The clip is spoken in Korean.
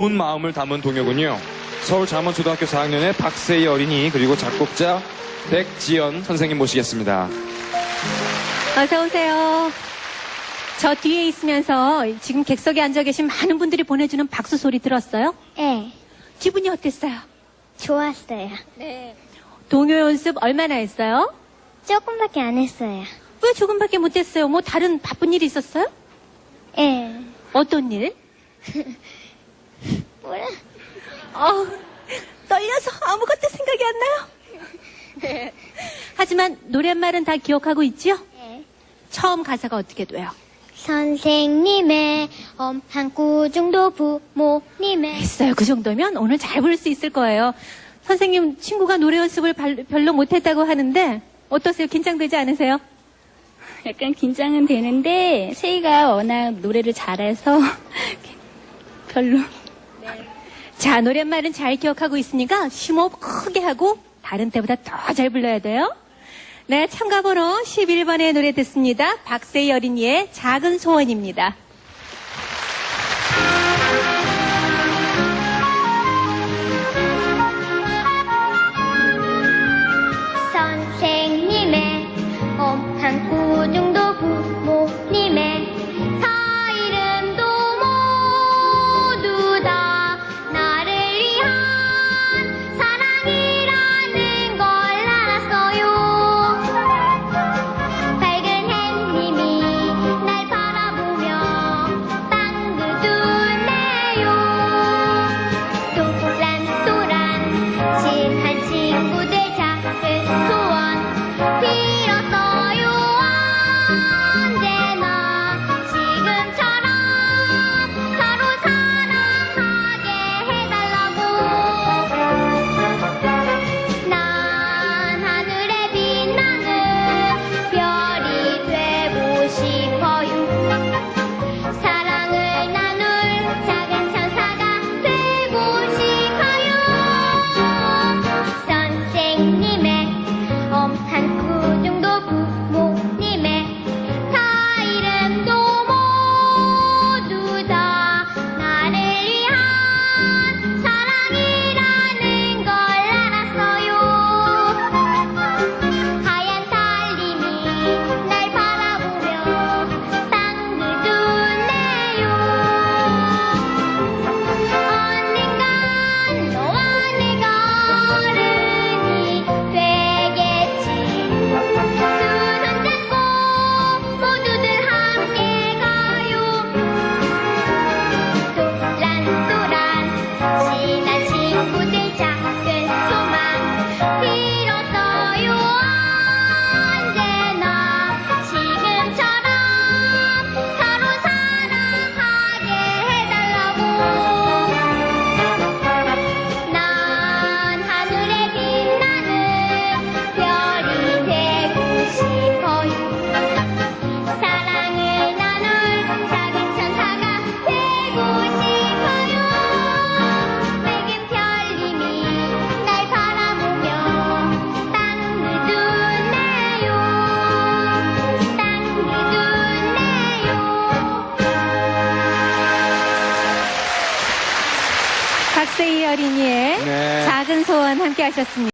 좋은 마음을 담은 동요군요. 서울 잠원초등학교 4학년의 박세희 어린이 그리고 작곡자 백지연 선생님 모시겠습니다. 어서 오세요. 저 뒤에 있으면서 지금 객석에 앉아 계신 많은 분들이 보내주는 박수 소리 들었어요? 네, 기분이 어땠어요? 좋았어요. 네. 동요 연습 얼마나 했어요? 조금밖에 안 했어요. 왜 조금밖에 못했어요? 뭐 다른 바쁜 일이 있었어요? 예. 어떤 일? 뭐라? 어, 떨려서 아무것도 생각이 안 나요. 하지만 노랫말은 다 기억하고 있죠? 예. 처음 가사가 어떻게 돼요? 선생님의 엄한 꾸중도 부모님의 했어요. 그 정도면 오늘 잘 부를 수 있을 거예요. 선생님 친구가 노래 연습을 발- 별로 못했다고 하는데 어떠세요? 긴장되지 않으세요? 약간 긴장은 되는데 세이가 워낙 노래를 잘해서 별로 자, 노랫말은 잘 기억하고 있으니까 심호흡 크게 하고 다른 때보다 더 잘 불러야 돼요. 네, 참가 번호 11번의 노래 듣습니다. 박세희 어린이의 작은 소원입니다. 박세희 어린이의 네. 작은 소원 함께 하셨습니다.